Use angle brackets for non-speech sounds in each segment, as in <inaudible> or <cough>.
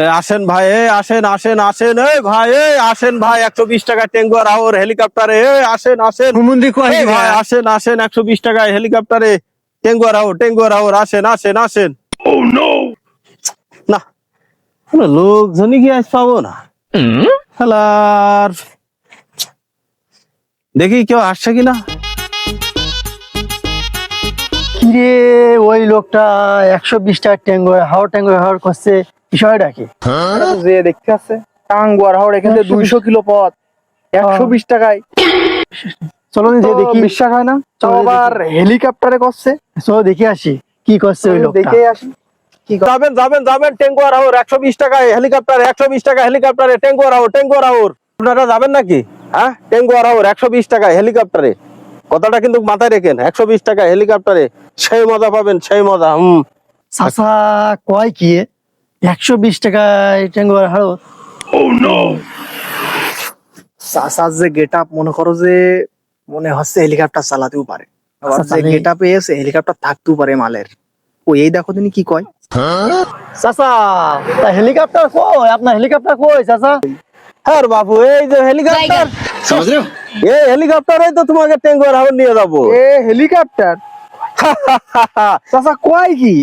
এ, আসেন ভাই এ, আসেন আসেন আসেন এই ভাই এই আসেন ভাই একশো বিশ টাকা টেঙ্গুয়ার আওর হেলিকপ্টারে এ, আসেন আসেন। হুমুন্দি কয় ভাই আসেন আসেন একশো বিশ টাকায় হেলিকপ্টারে টেঙ্গুয়ার আওর টেঙ্গুয়ার আওর আসেন আসেন আসেন। না কোনো লোকজনই কি আজ পাবো না? হ্যালার দেখি কেউ আসছে কিনা? কিরে ওই লোকটা একশো বিশ টাকা ট্যাঙ্গো হাওড় ট্যাঙ্গো হাওড় করছে। বিষয়টা কি? যে দেখতে আছে টাঙ্গুয়ার হাওড় এখান থেকে দুইশো কিলো পথ একশো বিশ টাকায়। চলো যে দেখি। বিশ্বাস হয় না? আবার হেলিকপ্টারে করছে? চলো দেখে আসি কি করছে ওই দেখে আসি যাবেন যাবেন যাবেন টেঙ্গুয়ার একশো বিশ টাকায় হেলিকপ্টার একশো বিশ টাকা হেলিকপ্টারে টেঙ্গুয়ার আওর টেঙ্গুয়ার আওর আপনারা যাবেন নাকি? হ্যাঁ? টেঙ্গুয়ার আওর একশো বিশ টাকায় হেলিকপ্টারে কথাটা কিন্তু মাথায় রেখেন একশো বিশ টাকা হেলিকপ্টারে সেই মজা পাবেন সেই মজা হুম। কয় কি একশো বিশ টাকায় ট্যাঙ্গো হাওড় চাচার যে গেট আপ মনে করো যে মনে হচ্ছে হেলিকপ্টার চালাতেও পারে। আবার আচ্ছা, যে গেট আপে এসে হেলিকপ্টার থাকতেও পারে মালের। ও এই দেখো তিনি কি কয়? চাচা তা হেলিকপ্টার কই? আপনার হেলিকপ্টার কই চাচা? হ্যাঁ বাবু এই যে হেলিকপ্টার এই হেলিকপ্টারে তো তোমাকে টেঙ্গুয়ার আওর নিয়ে যাব। এ হেলিকপ্টার <laughs> চাচা কয় কি?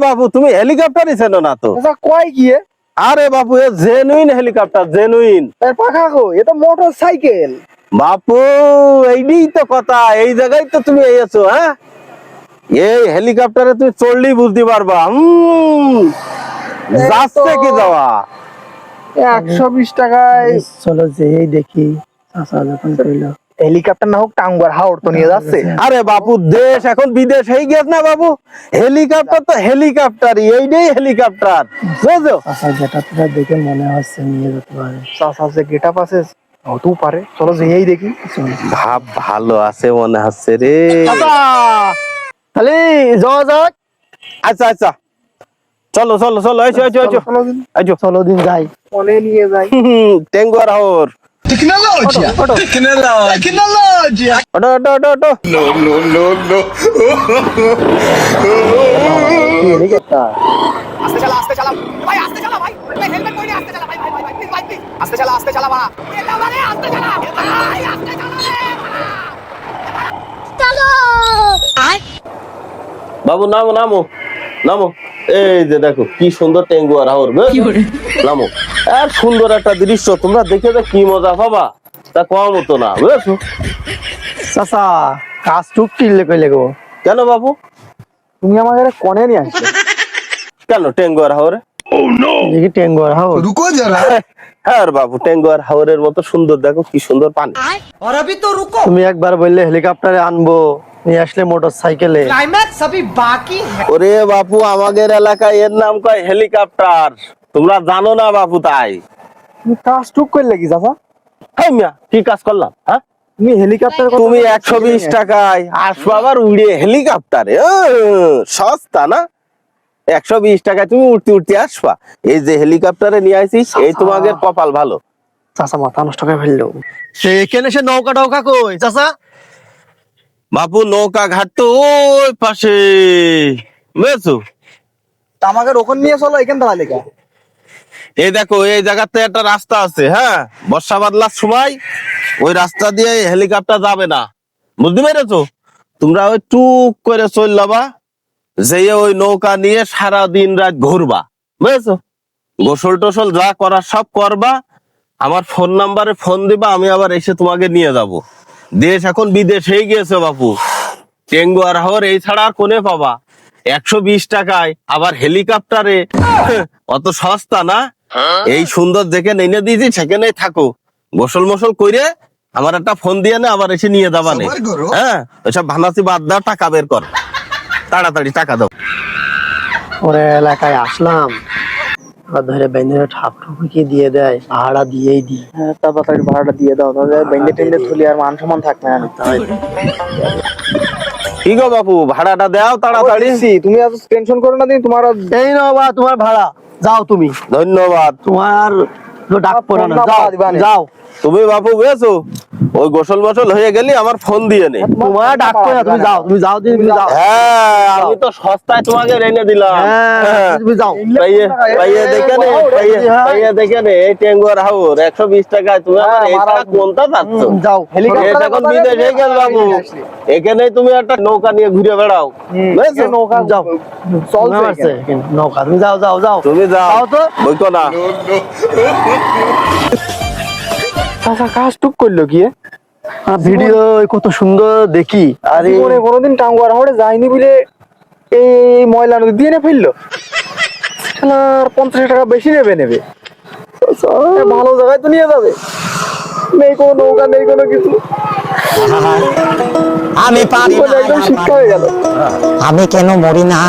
বাবু তুমি হেলিকপ্টারই চেনো না তো। চাচা কয় এ? আরে বাবু এ জেনুইন হেলিকপ্টার জেনুইন পাখা কো এ তো মোটর সাইকেল বাপু এইটাই তো কথা এই জায়গায় তো তুমি এসেছ হ্যাঁ? এই হেলিকপ্টারে তুমি চড়লেই বুঝতে পারবা হম। যাচ্ছে কি যাওয়া? একশো বিশ টাকায়। চলো যে এই দেখি চাচা যখন কইলো। হেলিকপ্টার না হোক টাঙ্গুয়ার হাওড় তো নিয়ে যাচ্ছে আরে বাপু দেশ এখন বিদেশ হয়ে গেছে না বাবু হেলিকপ্টার তো হেলিকপ্টার এইটাই হেলিকপ্টার বুঝছ দেখে মনে হচ্ছে নিয়ে যেতে পারে চাচা যে গেটআপ আছে হতেও পারে চলো যেই দেখি ভাব ভালো আছে মনে হচ্ছে রে তাহলে যাওয়া যাক আচ্ছা আচ্ছা চলো চলো চলো এসো এসো এসো চলো দিন যাই নিয়ে যাই টেঙ্গুয়ার হাওর Tecnologia! Tecnologia! ওটো ওটো ওটো ওটো হেলিকপ্টার আস্তে চালা আস্তে চালা। ভাই আস্তে চালা ভাই। ভাই হেলমেট পরে আস্তে চালা ভাই ভাই ভাই। ভাই প্লিজ ভাই প্লিজ আস্তে চালা আস্তে চালা বাড়া এ দাও আস্তে চালা ভাই আস্তে চালা রে বাবু নামো নামো নামো। এই যে দেখো কি সুন্দর টেঙ্গুয়ার হাওর বুঝছ? নামো। আর সুন্দর একটা দৃশ্য। তোমরা দেখে তো কি মজা পাবা তা কম হতো না বুঝেছ? চাচা কাজ টুক কিনলে কইলে গো কেন বাবু? তুমি আমাকে কনে নিয়ে আসছো। কেন টেঙ্গুয়ার হাওরে? Oh, <laughs> হ্যাঁ মতো সুন্দর দেখো কি সুন্দর পানি। তুমি একবার বললে হেলিকপ্টারে আনব নিয়ে আসলে মোটর সাইকেলে ওরে বাপু আমাদের এলাকায় এর নাম কয়? হেলিকপ্টার। তোমরা জানো না বাপু তাই। তুমি কাজ টুক করলে কি চাচা? হ্যাঁ মিয়া কি কাজ করলাম হ্যাঁ? তুমি হেলিকপ্টার তুমি একশো বিশ টাকায় আসবা আবার উড়িয়ে হেলিকপ্টারে সস্তা না? একশো বিশ টাকায় তুমি উঠতে উঠতে আসবা। এই যে হেলিকপ্টারে নিয়ে আসিস এই তোমাদের কপাল ভালো। চাচা মাথা নষ্ট করে ফেলল। এখানে সে নৌকা টৌকা কই চাচা? বাপু নৌকা ঘাট তো ওই পাশে। বুঝেছ? আমাকে ওখান নিয়ে চলো এখান দাঁড়ালে কে এই দেখো, এই জায়গাতে একটা রাস্তা আছে হ্যাঁ? বর্ষা বাদলার সময় ওই রাস্তা দিয়ে হেলিকপ্টার যাবে না। বুঝতে পেরেছ? তোমরা ওই টুক করে চললাবা যেয়ে ওই নৌকা নিয়ে সারা দিন রাত ঘুরবা। বুঝেছ? গোসল টোসল যা করার সব করবা। আমার ফোন নাম্বারে ফোন দিবা, আমি আবার এসে তোমাকে নিয়ে যাব। দেশ এখন বিদেশেই গিয়েছে বাপু। টেঙ্গু আর হাওর এই ছাড়া আর কোনে পাবা? একশো বিশ টাকায় আবার হেলিকপ্টারে। অত সস্তা না? এই সুন্দর দেখে এনে দিয়েছি সেখানেই থাকো। গোসল মোসল করে আমার একটা ফোন দিয়ে না আবার এসে নিয়ে যাবা নে। হ্যাঁ ওইসব ভানাচি বাদ দাও টাকা বের কর। তাড়াতাড়ি টাকা দাও। ওরে এলাকায় আসলাম। ধরে বেঁধে ঠাপ ঠুকি দিয়ে দেয়? ভাড়া দিয়েই দি। হ্যাঁ তাড়াতাড়ি ভাড়াটা দিয়ে দাও তাহলে বেন্ডে টেন্ডে থুলি আর মান সম্মান থাকবে না। কি গো বাপু ভাড়াটা দাও তাড়াতাড়ি। তুমি এত টেনশন করো না দিন তোমার এই নাও বা তোমার ভাড়া। যাও তুমি। ধন্যবাদ। তোমার তো ডাক পড়ে না যাও যাও। তুমি বাপু বুঝেছ ওই গোসল মোসল হয়ে গেলি আমার ফোন দিয়ে নে। তোমার ডাকতো না তুমি যাও তুমি যাও তুমি যাও। হ্যাঁ আমি তো সস্তায় তোমাকে রেনে দিলাম। হ্যাঁ তুমি যাও। পাইয়ে পাইয়ে দেখে নে পাইয়ে হ্যাঁ। পাইয়ে দেখে নে এই টেঙ্গুয়ার হাউর একশো বিশ টাকায় তুমি আমার এই টাকা কোনটা চাচ্ছ যাও। এই এখন বিদেশে গেল বাবু এখানে তুমি একটা নৌকা নিয়ে ঘুরে বেড়াও। বুঝেছ? নৌকা যাও। চলছে নৌকা। তুমি যাও যাও যাও। তুমি যাও। যাও তো। বইকো না। কাজ টুক করল কি আর ভিডিও কত সুন্দর দেখি। আরে জীবনে কোনোদিন টাঙ্গুয়ার হাওড়ে যায়নি বলে এই ময়লা নদী দিয়ে ফেলল। আর পঞ্চাশ টাকা বেশি নেবে নেবে। এ ভালো জায়গায় তো নিয়ে যাবে। নেই কোনো নৌকা নেই কোনো কিছু। আমি পারি একদম শিক্ষা হয়ে গেল। আমি কেন মরি না?